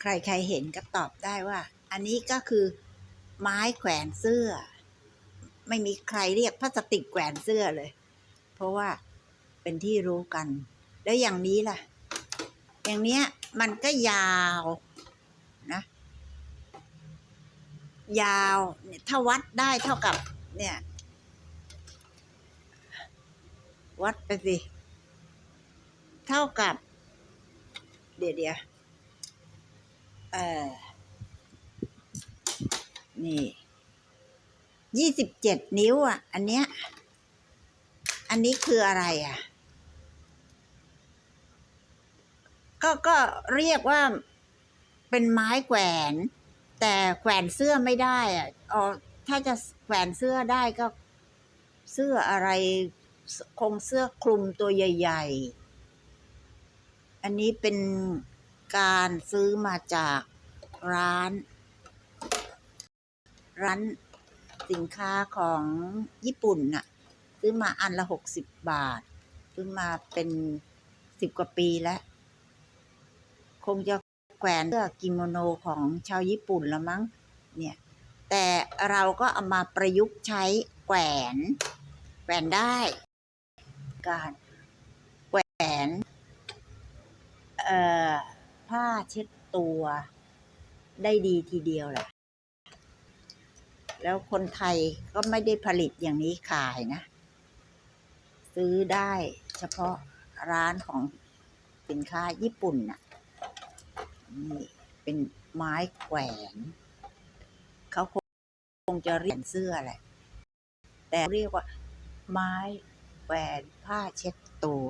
ใครใครเห็นก็ตอบได้ว่า อันนี้ก็คือไม้แขวนเสื้อ ไม่มีใครเรียกพลาสติกแขวนเสื้อเลย เพราะว่าเป็นที่รู้กัน แล้วอย่างนี้ล่ะ อย่างเนี้ยมันก็ยาวนะ ยาวเนี่ยถ้าวัดได้เท่ากับ เนี่ย วัดไปสิ เท่ากับ เดี๋ยวเดี๋ยว เออ นี่ยี่สิบเจ็ดนิ้วอะ อันเนี้ย อันนี้คืออะไรอะ ก็ก็เรียกว่าเป็นไม้แขวน แต่แขวนเสื้อไม่ได้อะอ๋อถ้าจะแขวนเสื้อได้ก็เสื้ออะไรคงเสื้อคลุมตัวใหญ่ ๆ อันนี้เป็น การซื้อมาจากร้าน ร้านสินค้าของญี่ปุ่นน่ะ ซื้อมาอันละหกสิบบาท ซื้อมาเป็นสิบกว่าปีแล้ว คงจะแขวนเสื้อกิโมโนของชาวญี่ปุ่นละมั้ง เนี่ย แต่เราก็เอามาประยุกต์ใช้แขวนแขวนได้ การแขวน เอ่อ ผ้าเช็ดตัวได้ดีทีเดียวแหละแล้วคนไทยก็ไม่ได้ผลิตอย่างนี้ขายนะ ซื้อได้เฉพาะร้านของสินค้าญี่ปุ่นน่ะนี่เป็นไม้แขวน เขาคงจะเรียนเสื้อแหละ แต่เรียกว่าไม้แขวนผ้าเช็ดตัว